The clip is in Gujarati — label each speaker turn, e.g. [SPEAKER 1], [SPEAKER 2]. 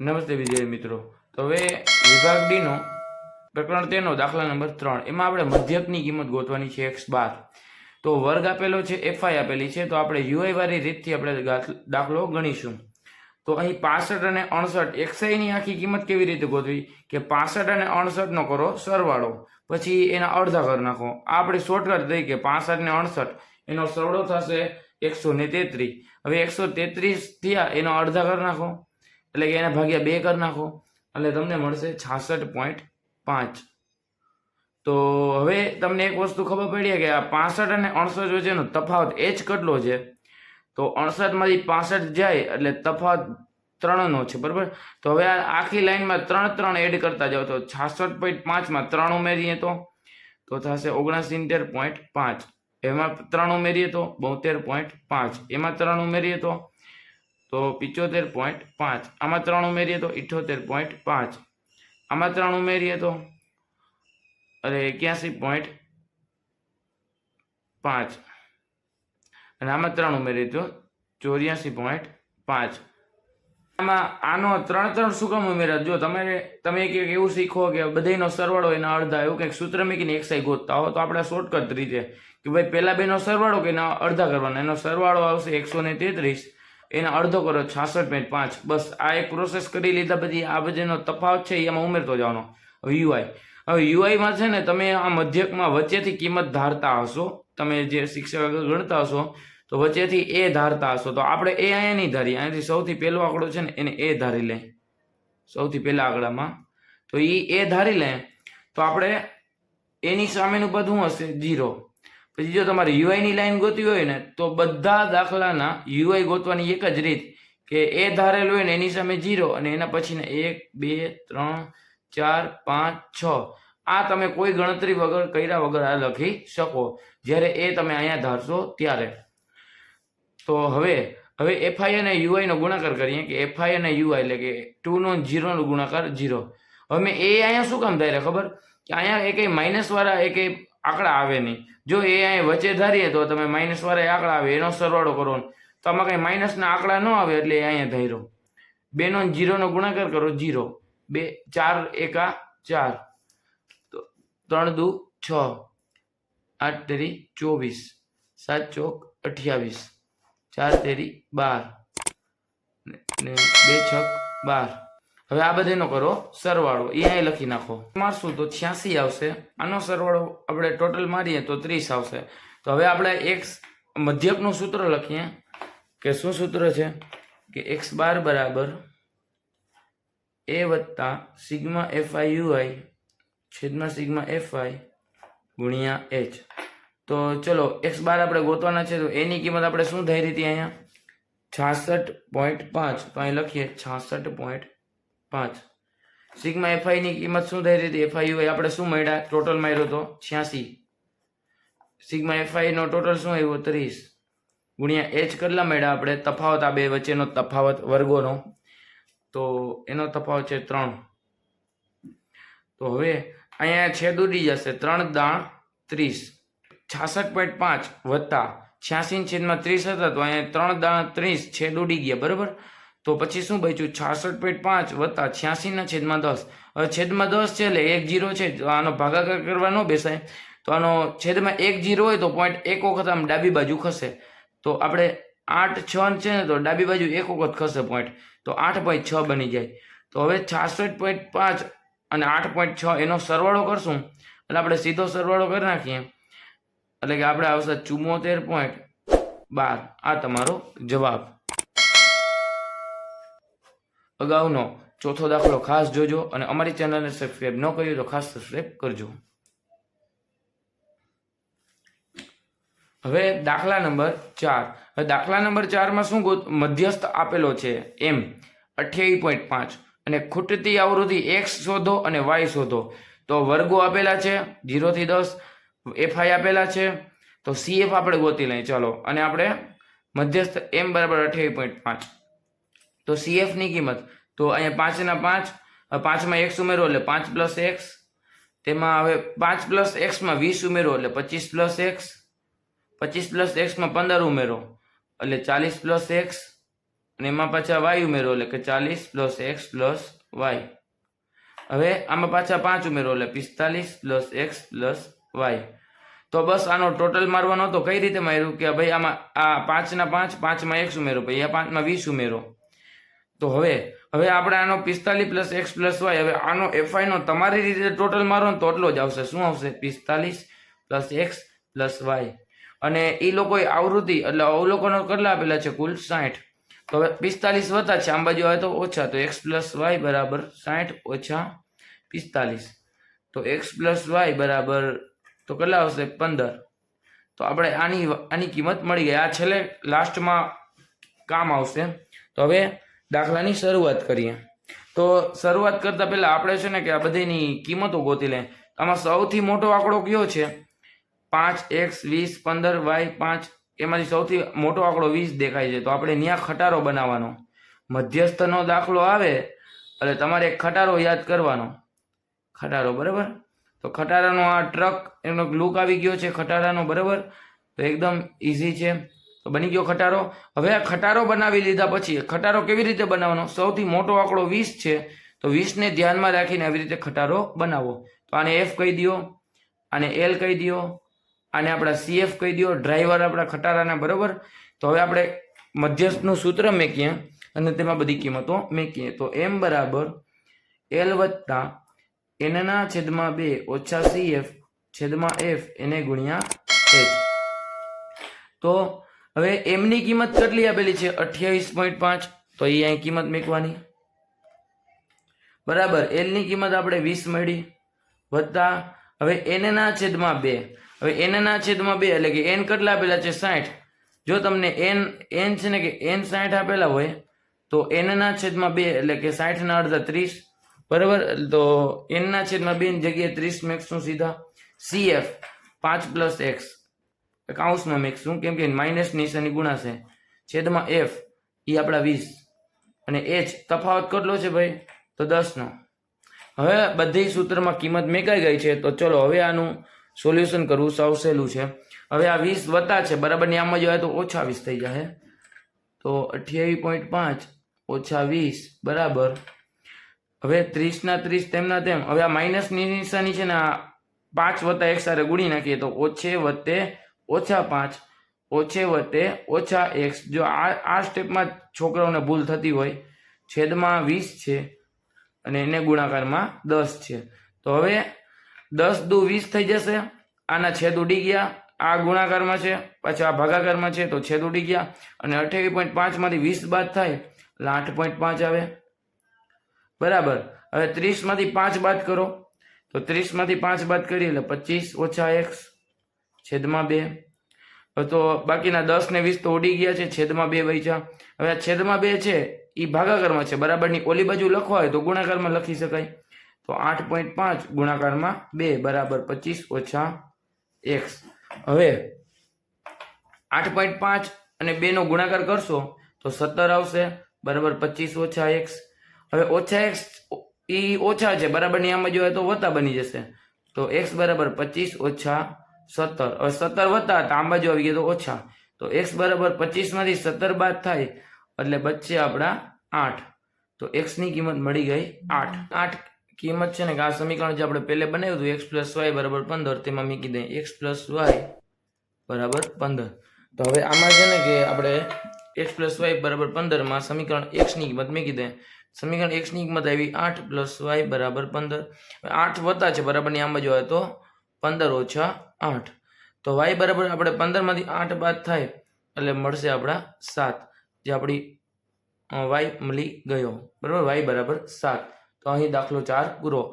[SPEAKER 1] નમસ્તે વિજય મિત્રો. તો હવે વિભાગ ડીનો પ્રકરણ તેનો, દાખલા નંબર ત્રણ. એમાં આપણે મધ્યકની કિંમત ગોતવાની છે એક્સ બાર. તો વર્ગ આપેલો છે, એફઆઈ આપેલી છે, તો આપણે યુઆઈ વાળી રીતથી આપણે દાખલો ગણીશું. તો અહીં પાસઠ અને અણસઠ એક્સઆઈની આખી કિંમત કેવી રીતે ગોતવી? કે પાસઠ અને અડસઠનો કરો સરવાળો. પછી એના અડધા કરી નાખો. આ આપણે શોર્ટકટ થઈ કે પાસઠ ને અડસઠ એનો સરવાળો થશે એકસો ને તેત્રીસ. હવે એકસો તેત્રીસ થયા, એનો અડધા કરી નાખો. એટલે કે એના ભાગ્યા બે કરી નાખો. એટલે તમને મળશે છાસઠ પોઈન્ટ પાંચ. તો હવે તમને એક વસ્તુ ખબર પડી કે આ પાસઠ અને અડસઠ વચ્ચેનો તફાવત એ જ કેટલો છે? તો અડસઠમાંથી પાસઠ જાય એટલે તફાવત ત્રણનો છે, બરાબર? તો હવે આ આખી લાઈનમાં ત્રણ ત્રણ એડ કરતા જાઓ તો છાસઠ પોઈન્ટ પાંચમાં ત્રણ ઉમેરીએ તો? તો થશે ઓગણસિત્તેર પોઈન્ટ પાંચ. એમાં ત્રણ ઉમેરીએ તો બોતેર પોઈન્ટ પાંચ. એમાં ત્રણ ઉમેરીએ તો? તો પિચોતેર પોઈન્ટ પાંચ. આમાં ત્રણ ઉમેરીએ તો ઇઠ્ઠોતેર પોઈન્ટ પાંચ. આમાં ત્રણ ઉમેરીએ તો? અરે, એક્યાસી પોઈન્ટ પાંચ. અને આમાં ત્રણ ઉમેરીએ તો ચોર્યાસી પોઈન્ટ પાંચ. આમાં આનો ત્રણ ત્રણ શું કામ ઉમેરા જો તમે તમે કંઈક એવું શીખો કે બધાનો સરવાળો એના અડધા એવું કંઈક સૂત્ર મૂકીને એક સાઈ ગોતતા હો, તો આપણે શોર્ટકટ રીતે કે ભાઈ પહેલાં બેનો સરવાળો કે એના અડધા કરવાના? એનો સરવાળો આવશે એકસો ને તેત્રીસ. એના અડધો કરો છાસઠ પોઈન્ટ પાંચ. બસ આ એક પ્રોસેસ કરી લીધા, પછી આ બધાનો તફાવત છે એમાં ઉમેરતો જવાનો. હવે યુઆઈ હવે યુઆઈમાં છે ને, તમે આ મધ્યકમાં વચ્ચેથી કિંમત ધારતા હશો, તમે જે શિક્ષક ગણતા હશો, તો વચ્ચેથી એ ધારતા હશો. તો આપણે એ અહીંયા નહીં ધારીએ, અહીંયાથી સૌથી પહેલો આંકડો છે ને, એને એ ધારી લે. સૌથી પહેલા આંકડામાં. તો એ એ ધારી લે, તો આપણે એની સામેનું પદ શું હશે? જીરો પછી જો તમારે યુઆઈની લાઈન ગોતવી હોય ને, તો બધા દાખલાના યુઆઈ ગોતવાની એક જ રીત કે એ ધારેલું હોય ને, એની સામે જીરો અને એના પછીના એક, બે, ત્રણ, ચાર, પાંચ, છ. આ તમે કોઈ ગણતરી વગર, કર્યા વગર આ લખી શકો. જ્યારે એ તમે અહીંયા ધારશો ત્યારે. તો હવે હવે એફઆઈ અને યુઆઈનો ગુણાકાર કરીએ કે એફઆઈ અને યુઆઈ એટલે કે ટુ નો જીરો ગુણાકાર જીરો હવે મેં એ અહીંયા શું કામ થાય ખબર? કે અહીંયા એક માઇનસવાળા એક આંકડા આવે નહીં. જો એ અહીંયા વચ્ચે ધારીએ તો તમે માઇનસવાળા આંકડા આવે, એનો સરવાળો કરો. તો આમાં કંઈ માઇનસના આંકડા ન આવે એટલે અહીંયા ધાર્યો. બેનો જીરોનો ગુણાકાર કરો જીરો બે, ચાર, એકા ચાર. ત્રણ દુ, છ. આઠ તેરી, ચોવીસ. સાત ચોક, અઠ્યાવીસ. ચાર તેરી, બાર. ને, બે છક, બાર. હવે આ બધાનો કરો, સરવાળો. એ અહીં લખી નાખો. મારશું તો છ્યાસી આવશે. આનો સરવાળો આપણે ટોટલ મારીએ તો ત્રીસ આવશે. તો હવે આપણે એક મધ્યકનું સૂત્ર લખીએ કે શું સૂત્ર છે? કે એક્સ બાર બરાબર એ વત્તા સિગ્મા એફ આઈ યુઆઈ છેદમાં સિગ્મા એફ આઈ ગુણ્યા એચ. તો ચલો, એક્સ બાર આપણે ગોતવાના છે તો એની કિંમત આપણે શું થઈ હતી અહીંયા? છાસઠ પોઈન્ટ પાંચ. તો અહીં લખીએ છાસઠ પોઈન્ટ પાંચ. સિગ્મા એફઆઈની કિંમત શું થઈ રહી હતી? એફઆઈ આપણે શું મળ્યા? ટોટલ માર્યો તો છ્યાસી. સિગ્મા એફઆઈ નો ટોટલ શું આવ્યો? ત્રીસ. ગુણ્યા એચ કેટલા મળ્યા આપણે? તફાવત આ બે વચ્ચેનો તફાવત વર્ગોનો. તો એનો તફાવત છે ત્રણ. તો હવે અહીંયા છેદ ઉડી જશે. ત્રણ દાણ ત્રીસ. છાસઠ પોઈન્ટ પાંચ વત્તા છ્યાસી છેદમાં ત્રીસ હતા તો અહીંયા ત્રણ દાણ ત્રીસ છેદ ઉડી ગયા. બરાબર? તો પછી શું બચ્યું? છાસઠ પોઈન્ટ પાંચ વત્તા છ્યાસીના છેદમાં દસ. છેદમાં દસ છે એટલે એક જીરો છે. તો આનો ભાગાકાર કરવા ન બેસાય. તો આનો છેદમાં એક જીરો હોય તો પોઈન્ટ એક વખત આમ ડાબી બાજુ ખસે. તો આપણે આઠ છ છે ને, તો ડાબી બાજુ એક વખત ખસે પોઈન્ટ તો આઠ પોઈન્ટ છ બની જાય. તો હવે છાસઠ પોઈન્ટ પાંચ અને આઠ પોઈન્ટ છ એનો સરવાળો કરશું. એટલે આપણે સીધો સરવાળો કરી નાખીએ. એટલે કે આપણે આવશે ચુમ્મોતેર પોઈન્ટ બાર. આ તમારો જવાબ. અગાઉનો ચોથો દાખલો ખાસ જોજો અને અમારી ચેનલને સબસ્ક્રાઈબ ન કર્યું તો ખાસ સબસ્ક્રાઈબ કરજો. હવે દાખલા નંબર ચાર. હવે દાખલા નંબર ચારમાં શું મધ્યસ્થ આપેલો છે? એમ. અઠ્યાવીસ પોઈન્ટ પાંચ. અને ખૂટતી આવૃત્તિ એક્સ શોધો અને વાય શોધો. તો વર્ગો આપેલા છે જીરોથી દસ. એફઆઈ આપેલા છે, તો સીએફ આપણે ગોતી લઈએ. ચાલો. અને આપણે મધ્યસ્થ એમ બરાબર અઠ્યાવીસ પોઈન્ટ પાંચ. તો સીએફની કિંમત. તો અહીંયા પાંચના પાંચ પાંચમાં એક્સ ઉમેરો એટલે પાંચ પ્લસ એક્સ તેમાં હવે પાંચ પ્લસ એક્સમાં વીસ ઉમેરો એટલે પચીસ પ્લસ એક્સ પચીસ પ્લસ એક્સમાં પંદર ઉમેરો એટલે ચાલીસ પ્લસ એક્સ અને એમાં પાછા વાય ઉમેરો એટલે કે ચાલીસ પ્લસ એક્સ પ્લસ વાય હવે આમાં પાછા પાંચ ઉમેરો એટલે પિસ્તાલીસ પ્લસ એક્સ પ્લસ વાય તો બસ આનો ટોટલ મારવાનો હતો. કઈ રીતે માર્યું? કે ભાઈ આમાં આ પાંચના પાંચ, પાંચમાં એક્સ ઉમેરો ભાઈ આ પાંચમાં વીસ ઉમેરો. તો હવે હવે આપણે આનો પિસ્તાલીસ પ્લસ એક્સ પ્લસ વાય, હવે આનો એફઆઈ નો તમારી રીતે ટોટલ મારો ને તો એટલો જ આવશે. શું આવશે? પિસ્તાલીસ પ્લસ એક્સ પ્લસ વાય. અને એ લોકોએ આવૃત્તિ, એટલે અવલોકનો કેટલા આપેલા છે કુલ? સાઠ. તો હવે પિસ્તાલીસ વત્તા છે, આમ બાજુ આવે તો ઓછા. તો એક્સ પ્લસ વાય બરાબર સાઠ ઓછા પિસ્તાલીસ. તો એક્સ પ્લસ વાય બરાબર, તો કેટલા આવશે? પંદર. તો આપણે આની આની કિંમત મળી ગઈ. આ છેલ્લે લાસ્ટમાં કામ આવશે. તો હવે દાખલાની શરૂઆત કરીએ. તો શરૂઆત કરતાં પહેલાં આપણે છે ને કે આ બધીની કિંમતો ગોતી લે આમાં સૌથી મોટો આંકડો કયો છે? પાંચ એક્સ વીસ, પંદર, વાય, પાંચ. એમાંથી સૌથી મોટો આંકડો વીસ દેખાય છે. તો આપણે ત્યાં ખટારો બનાવવાનો. મધ્યસ્થનો દાખલો આવે, એટલે તમારે ખટારો યાદ કરવાનો. ખટારો, બરાબર? તો ખટારાનો આ ટ્રક એનો લુક આવી ગયો છે ખટારાનો, બરાબર? તો એકદમ ઇઝી છે. તો બની ગયો ખટારો. હવે આ ખટારો બનાવી લીધા પછી, ખટારો કેવી રીતે બનાવવાનો? સૌથી મોટો આંકડો વીસ છે. તો વીસને ધ્યાનમાં રાખીને આવી રીતે ખટારો બનાવો. તો આને એફ કહી દો, આને એલ કહી દો, આને આપણા સીએફ કહી દો ડ્રાઈવર આપણા ખટારાના, બરાબર? તો હવે આપણે મધ્યસ્થનું સૂત્ર મેકીએ અને તેમાં બધી કિંમતો મેકીએ. તો એમ બરાબર એલ વત્તા એનના છેદમાં બે ઓછા સીએફ છેદમાં એફ એને ગુણ્યા એચ તો હવે એમની કિંમત કેટલી આપેલી છે? અઠ્યાવીસ પોઈન્ટ પાંચ. તો એ અહીં કિંમત મેકવાની. બરાબર એલની કિંમત આપણે વીસ મળી. વત્તા, હવે એનના છેદમાં બે. હવે એનના છેદમાં બે એટલે કે એન કેટલા આપેલા છે? સાઠ. જો તમને એન એન છે ને કે એન સાઠ આપેલા હોય, તો એનના છેદમાં બે એટલે કે સાઠના અડધા ત્રીસ. બરાબર? તો એનના છેદમાં બે જગ્યાએ ત્રીસ મેક્સનું સીધા સીએફ પાંચ પ્લસ એક્સ કાઉન્સમાં મેક્સનું કેમ કે માઇનસ નિશાની ગુણાશે? છેદમાં એફ એ આપણા વીસ. અને એચ તફાવત કેટલો છે ભાઈ? તો દસનો. હવે બધી સૂત્રમાં કિંમત મેકાઈ ગઈ છે, તો ચલો હવે આનું સોલ્યુશન કરવું સૌ સહેલું છે. હવે આ વીસ વત્તા છે, બરાબર ને આમાં જોઈએ તો ઓછા વીસ થઈ જાય તો અઠ્યાવીસ પોઈન્ટ પાંચ ઓછા વીસ, બરાબર. હવે ત્રીસના ત્રીસ તેમના તેમ. હવે આ માઇનસની નિશાની છે ને, આ પાંચ વત્તા એક સાથે ગુણી નાખીએ તો ઓછે વત્તે ઓછા પાંચ, ઓછે વત્તે ઓછા એક્સ જો આ આ સ્ટેપમાં છોકરાઓને ભૂલ થતી હોય, છેદમાં વીસ છે અને એને ગુણાકારમાં દસ છે. તો હવે દસ દુ વીસ થઈ જશે, આના છેદ ઉડી ગયા, આ ગુણાકારમાં છે, પાછા આ ભાગાકારમાં છે, તો છેદ ઉડી ગયા, અને અઠ્યાવીસ પોઈન્ટ પાંચમાંથી વીસ બાદ થાય, એટલે આઠ પોઈન્ટ પાંચ આવે. બરાબર. હવે ત્રીસમાંથી પાંચ બાદ કરો. તો ત્રીસમાંથી પાંચ બાદ કરીએ, એટલે પચીસ ઓછા એક્સ છેદમાં બે. તો બાકીના દસ ને વીસ તો ઉડી ગયા છે, છેદમાં બે વૈચા હવે આ છેદમાં બે છે એ ભાગાકારમાં છે. બરાબરની ઓલી બાજુ લખવા હોય તો ગુણાકારમાં લખી શકાય. તો આઠ પોઈન્ટ પાંચ ગુણાકારમાં બે, બરાબર પચીસ ઓછા એક્સ હવે આઠ પોઈન્ટ પાંચ અને બેનો ગુણાકાર કરશો તો સત્તર આવશે, બરાબર પચીસ ઓછા એક્સ હવે ઓછા એક્સ એ ઓછા છે, બરાબરની આમાં જોઈએ તો વત્તા બની જશે. તો એક્સ બરાબર પચીસ ઓછા સત્તર. હવે સત્તર વત્તા હતા આમ બાજુ આવી ગયા તો ઓછા. તો એક્સ બરાબર પચીસમાંથી સત્તર બાદ થાય એટલે બચશે આપણા આઠ. તો એક્સની કિંમત મળી ગઈ આઠ. આઠ કિંમત છે ને કે આ સમીકરણ જે આપણે પહેલે બનાવ્યું હતું એક્સ પ્લસ વાય બરાબર પંદર, તેમાં મૂકી દઈએ એક્સ પ્લસ વાય બરાબર પંદર. તો હવે આમાં છે ને કે આપણે એક્સ પ્લસ વાય બરાબર પંદરમાં સમીકરણ એક્સની કિંમત મૂકી દે. સમીકરણ એક્સની કિંમત આવી આઠ પ્લસ વાય બરાબર પંદર. આઠ વત્તા છે બરાબરની આમ બાજુ આવે તો પંદર ઓછા આઠ. તો વાય બરાબર આપણે પંદરમાંથી આઠ બાદ થાય એટલે મળશે આપણા સાત. જે આપણી વાય મળી ગયો. બરાબર? વાય બરાબર સાત. તો અહીં દાખલો ચાર પૂરો.